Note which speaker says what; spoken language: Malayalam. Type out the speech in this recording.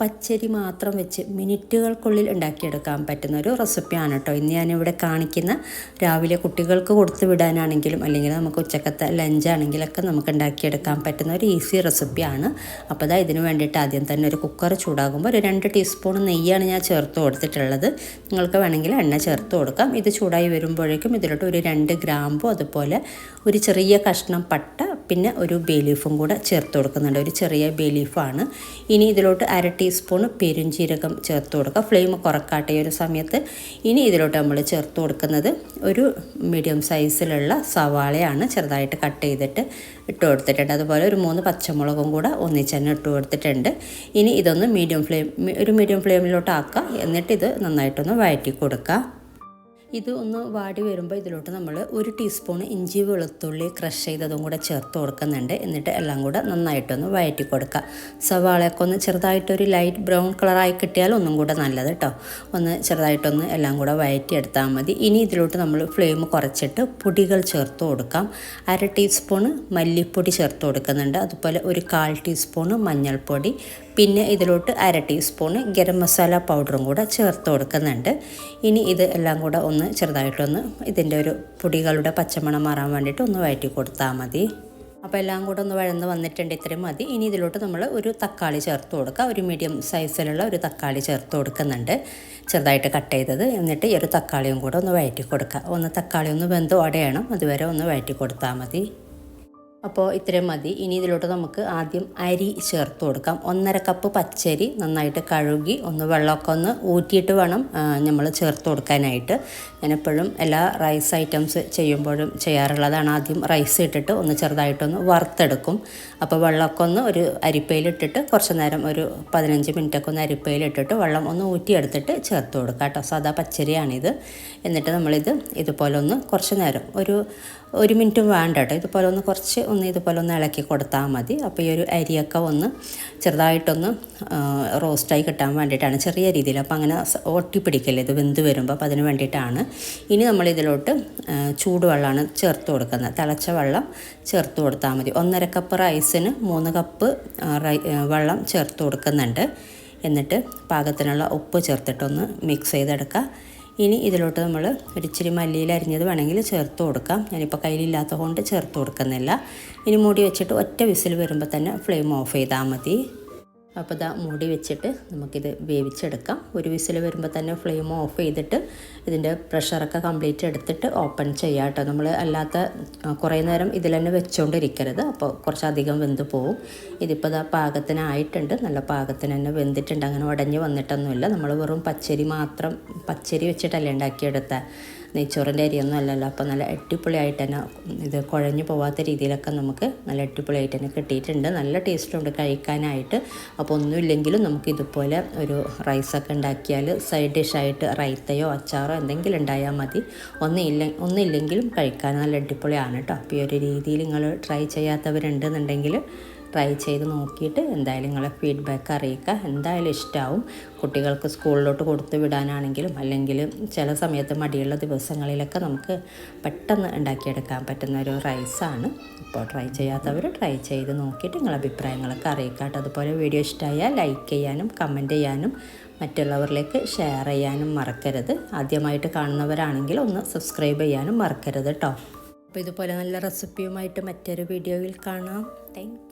Speaker 1: പച്ചരി മാത്രം വെച്ച് മിനിറ്റുകൾക്കുള്ളിൽ ഉണ്ടാക്കിയെടുക്കാൻ പറ്റുന്ന ഒരു റെസിപ്പിയാണ് കേട്ടോ. ഇന്ന് ഞാനിവിടെ കാണിക്കുന്ന രാവിലെ കുട്ടികൾക്ക് കൊടുത്തു വിടാനാണെങ്കിലും അല്ലെങ്കിൽ നമുക്ക് ഉച്ചക്കത്തെ ലഞ്ചാണെങ്കിലൊക്കെ നമുക്ക് ഉണ്ടാക്കിയെടുക്കാൻ പറ്റുന്ന ഒരു ഈസി റെസിപ്പിയാണ് അപ്പോൾ അതാ ഇതിന് വേണ്ടിയിട്ട് ആദ്യം തന്നെ ഒരു കുക്കർ ചൂടാകുമ്പോൾ ഒരു രണ്ട് ടീസ്പൂൺ നെയ്യാണ് ഞാൻ ചേർത്ത് കൊടുത്തിട്ടുള്ളത്. നിങ്ങൾക്ക് വേണമെങ്കിൽ എണ്ണ ചേർത്ത് കൊടുക്കാം. ഇത് ചൂടായി വരുമ്പോഴേക്കും ഇതിലോട്ട് ഒരു രണ്ട് ഗ്രാമ്പും അതുപോലെ ഒരു ചെറിയ കഷ്ണം പട്ട പിന്നെ ഒരു ബേ ലീഫും കൂടെ ചേർത്ത് കൊടുക്കുന്നുണ്ട്. ഒരു ചെറിയ ബേ ലീഫാണ് ഇനി ഇതിലോട്ട് അര ടീസ്പൂൺ പെരുംജീരകം ചേർത്ത് കൊടുക്കുക. ഫ്ലെയിം കുറക്കാട്ടെ ഒരു സമയത്ത്. ഇനി ഇതിലോട്ട് നമ്മൾ ചേർത്ത് കൊടുക്കുന്നത് ഒരു മീഡിയം സൈസിലുള്ള സവാളയാണ് ചെറുതായിട്ട് കട്ട് ചെയ്തിട്ട് ഇട്ട് കൊടുത്തിട്ടുണ്ട്. അതുപോലെ ഒരു മൂന്ന് പച്ചമുളകും കൂടെ ഒന്നിച്ച് തന്നെ ഇട്ട് കൊടുത്തിട്ടുണ്ട്. ഇനി ഇതൊന്ന് മീഡിയം ഫ്ലെയിം ഒരു മീഡിയം ഫ്ലെയിമിലോട്ട് ആക്കുക. എന്നിട്ട് ഇത് നന്നായിട്ടൊന്ന് വഴറ്റി കൊടുക്കുക. ഇത് ഒന്ന് വാടി വരുമ്പോൾ ഇതിലോട്ട് നമ്മൾ ഒരു ടീസ്പൂൺ ഇഞ്ചി വെളുത്തുള്ളി ക്രഷ് ചെയ്തതും കൂടെ ചേർത്ത് കൊടുക്കുന്നുണ്ട്. എന്നിട്ട് എല്ലാം കൂടെ നന്നായിട്ടൊന്ന് വഴറ്റി കൊടുക്കുക. സവാളയൊക്കെ ഒന്ന് ചെറുതായിട്ടൊരു ലൈറ്റ് ബ്രൗൺ കളറായി കിട്ടിയാൽ ഒന്നും കൂടെ നല്ലത് കേട്ടോ ഒന്ന് ചെറുതായിട്ടൊന്ന് എല്ലാം കൂടെ വഴറ്റിയെടുത്താൽ മതി. ഇനി ഇതിലോട്ട് നമ്മൾ ഫ്ലെയിം കുറച്ചിട്ട് പൊടികൾ ചേർത്ത് കൊടുക്കാം. അര ടീസ്പൂണ് മല്ലിപ്പൊടി ചേർത്ത് കൊടുക്കുന്നുണ്ട്. അതുപോലെ ഒരു കാൽ ടീസ്പൂണ് മഞ്ഞൾപ്പൊടി. പിന്നെ ഇതിലോട്ട് അര ടീസ്പൂണ് ഗരം മസാല പൗഡറും കൂടെ ചേർത്ത് കൊടുക്കുന്നുണ്ട്. ഇനി ഇത് എല്ലാം കൂടെ ഒന്ന് ചെറുതായിട്ടൊന്ന് ഇതിന്റെ ഒരു പൊടികളുടെ പച്ചമണം മാറാൻ വേണ്ടിയിട്ട് ഒന്ന് വഴറ്റി കൊടുത്താൽ മതി. അപ്പോൾ എല്ലാം കൂടെ ഒന്ന് വഴന്ന് വന്നിട്ടുണ്ട് ഇത്രയും മതി. ഇനി ഇതിലോട്ട് നമ്മൾ ഒരു തക്കാളി ചേർത്ത് കൊടുക്കുക. ഒരു മീഡിയം സൈസിലുള്ള ഒരു തക്കാളി ചേർത്ത് കൊടുക്കുന്നുണ്ട്. ചെറുതായിട്ട് കട്ട് ചെയ്തത്. എന്നിട്ട് ഈ ഒരു തക്കാളിയും കൂടെ ഒന്ന് വഴറ്റി കൊടുക്കുക. ഒന്ന് തക്കാളി ഒന്ന് വെന്ത് ഉടയണം അതുവരെ ഒന്ന് വഴറ്റി കൊടുത്താൽ മതി. അപ്പോൾ ഇത്രയും മതി. ഇനി ഇതിലോട്ട് നമുക്ക് ആദ്യം അരി ചേർത്ത് കൊടുക്കാം. ഒന്നര കപ്പ് പച്ചരി നന്നായിട്ട് കഴുകി ഒന്ന് വെള്ളമൊക്കെ ഒന്ന് ഊറ്റിയിട്ട് വേണം നമ്മൾ ചേർത്ത് കൊടുക്കാനായിട്ട്. ഞാനെപ്പോഴും എല്ലാ റൈസ് ഐറ്റംസ് ചെയ്യുമ്പോഴും ചെയ്യാറുള്ളതാണ്. ആദ്യം റൈസ് ഇട്ടിട്ട് ഒന്ന് ചെറുതായിട്ടൊന്ന് വറുത്തെടുക്കും. അപ്പോൾ വെള്ളമൊക്കെ ഒന്ന് ഒരു അരിപ്പയിലിട്ടിട്ട് കുറച്ച് നേരം ഒരു പതിനഞ്ച് മിനിറ്റൊക്കെ ഒന്ന് അരിപ്പയിലിട്ടിട്ട് വെള്ളം ഒന്ന് ഊറ്റിയെടുത്തിട്ട് ചേർത്ത് കൊടുക്കുക കേട്ടോ. സാധാ പച്ചരിയാണിത്. എന്നിട്ട് നമ്മളിത് ഇതുപോലെ ഒന്ന് കുറച്ച് നേരം ഒരു ഒരു മിനിറ്റും വേണ്ട കേട്ടോ. ഇതുപോലെ ഒന്ന് കുറച്ച് ഒന്ന് ഇതുപോലെ ഒന്ന് ഇളക്കി കൊടുത്താൽ മതി. അപ്പോൾ ഈ ഒരു അരിയൊക്കെ ഒന്ന് ചെറുതായിട്ടൊന്ന് റോസ്റ്റായി കിട്ടാൻ വേണ്ടിയിട്ടാണ് ചെറിയ രീതിയിൽ. അപ്പോൾ അങ്ങനെ ഒട്ടിപ്പിടിക്കല്ലേ ഇത് വെന്ത് വരുമ്പോൾ അപ്പോൾ അതിന് വേണ്ടിയിട്ടാണ്. ഇനി നമ്മൾ ഇതിലോട്ട് ചൂടുവെള്ളമാണ് ചേർത്ത് കൊടുക്കുന്നത്. തിളച്ച വെള്ളം ചേർത്ത് കൊടുത്താൽ മതി. ഒന്നര കപ്പ് റൈസിന് മൂന്ന് കപ്പ് വെള്ളം ചേർത്ത് കൊടുക്കുന്നുണ്ട്. എന്നിട്ട് പാകത്തിനുള്ള ഉപ്പ് ചേർത്തിട്ടൊന്ന് മിക്സ് ചെയ്തെടുക്കുക. ഇനി ഇതിലോട്ട് നമ്മൾ ഒരിച്ചിരി മല്ലിയിൽ അരിഞ്ഞത് വേണമെങ്കിൽ ചേർത്ത് കൊടുക്കാം. ഞാനിപ്പോൾ കയ്യിലില്ലാത്തത് കൊണ്ട് ചേർത്ത് കൊടുക്കുന്നില്ല. ഇനി മൂടി വെച്ചിട്ട് ഒറ്റ വിസിൽ വരുമ്പോൾ തന്നെ ഫ്ലെയിം ഓഫ് ചെയ്താൽ മതി. അപ്പോൾ ഇതാ മൂടി വെച്ചിട്ട് നമുക്കിത് വേവിച്ചെടുക്കാം. ഒരു വിസിൽ വരുമ്പോൾ തന്നെ ഫ്ലെയിം ഓഫ് ചെയ്തിട്ട് ഇതിന്റെ പ്രഷറൊക്കെ കംപ്ലീറ്റ് എടുത്തിട്ട് ഓപ്പൺ ചെയ്യാം കേട്ടോ. നമ്മൾ അല്ലാത്ത കുറേ നേരം ഇതിൽ തന്നെ വെച്ചുകൊണ്ടിരിക്കരുത് അപ്പോൾ കുറച്ചധികം വെന്ത് പോവും. ഇതിപ്പോൾ ഇതാ പാകത്തിനായിട്ടുണ്ട്. നല്ല പാകത്തിന് തന്നെ വെന്തിട്ടുണ്ട്. അങ്ങനെ ഉടഞ്ഞ് വന്നിട്ടൊന്നുമില്ല. നമ്മൾ വെറും പച്ചരി മാത്രം പച്ചരി വെച്ചിട്ടല്ലേ ഉണ്ടാക്കിയെടുത്ത നെയ്ച്ചോറിന്റെ അരിയൊന്നും അല്ലല്ലോ. അപ്പോൾ നല്ല അടിപൊളിയായിട്ട് തന്നെ ഇത് കുഴഞ്ഞു പോവാത്ത രീതിയിലൊക്കെ നമുക്ക് നല്ല അടിപൊളിയായിട്ട് തന്നെ കിട്ടിയിട്ടുണ്ട്. നല്ല ടേസ്റ്റുണ്ട് കഴിക്കാനായിട്ട്. അപ്പോൾ ഒന്നുമില്ലെങ്കിലും നമുക്ക് ഇതുപോലെ ഒരു റൈസൊക്കെ ഉണ്ടാക്കിയാൽ സൈഡ് ഡിഷായിട്ട് റൈത്തയോ അച്ചാറോ എന്തെങ്കിലും ഉണ്ടായാൽ മതി. ഒന്നില്ല ഒന്നില്ലെങ്കിലും കഴിക്കാൻ നല്ല അടിപൊളിയാണ് കേട്ടോ. അപ്പോൾ ഈ ഒരു രീതിയിൽ നിങ്ങൾ ട്രൈ ചെയ്യാത്തവരുണ്ടെന്നുണ്ടെങ്കിൽ ട്രൈ ചെയ്ത് നോക്കിയിട്ട് എന്തായാലും നിങ്ങളെ ഫീഡ്ബാക്ക് അറിയിക്കുക. എന്തായാലും ഇഷ്ടമാവും കുട്ടികൾക്ക് സ്കൂളിലോട്ട് കൊടുത്തു വിടാനാണെങ്കിലും അല്ലെങ്കിൽ ചില സമയത്ത് മടിയുള്ള ദിവസങ്ങളിലൊക്കെ നമുക്ക് പെട്ടെന്ന് ഉണ്ടാക്കിയെടുക്കാൻ പറ്റുന്ന ഒരു റൈസാണ് ഇപ്പോൾ ട്രൈ ചെയ്യാത്തവർ ട്രൈ ചെയ്ത് നോക്കിയിട്ട് നിങ്ങളെ അഭിപ്രായങ്ങളൊക്കെ അറിയിക്കാട്ടോ അതുപോലെ വീഡിയോ ഇഷ്ടമായാൽ ലൈക്ക് ചെയ്യാനും കമന്റ് ചെയ്യാനും മറ്റുള്ളവരിലേക്ക് ഷെയർ ചെയ്യാനും മറക്കരുത്. ആദ്യമായിട്ട് കാണുന്നവരാണെങ്കിൽ ഒന്ന് സബ്സ്ക്രൈബ് ചെയ്യാനും മറക്കരുത് കേട്ടോ. അപ്പോൾ ഇതുപോലെ നല്ല റെസിപ്പിയുമായിട്ട് മറ്റൊരു വീഡിയോയിൽ കാണാം. താങ്ക്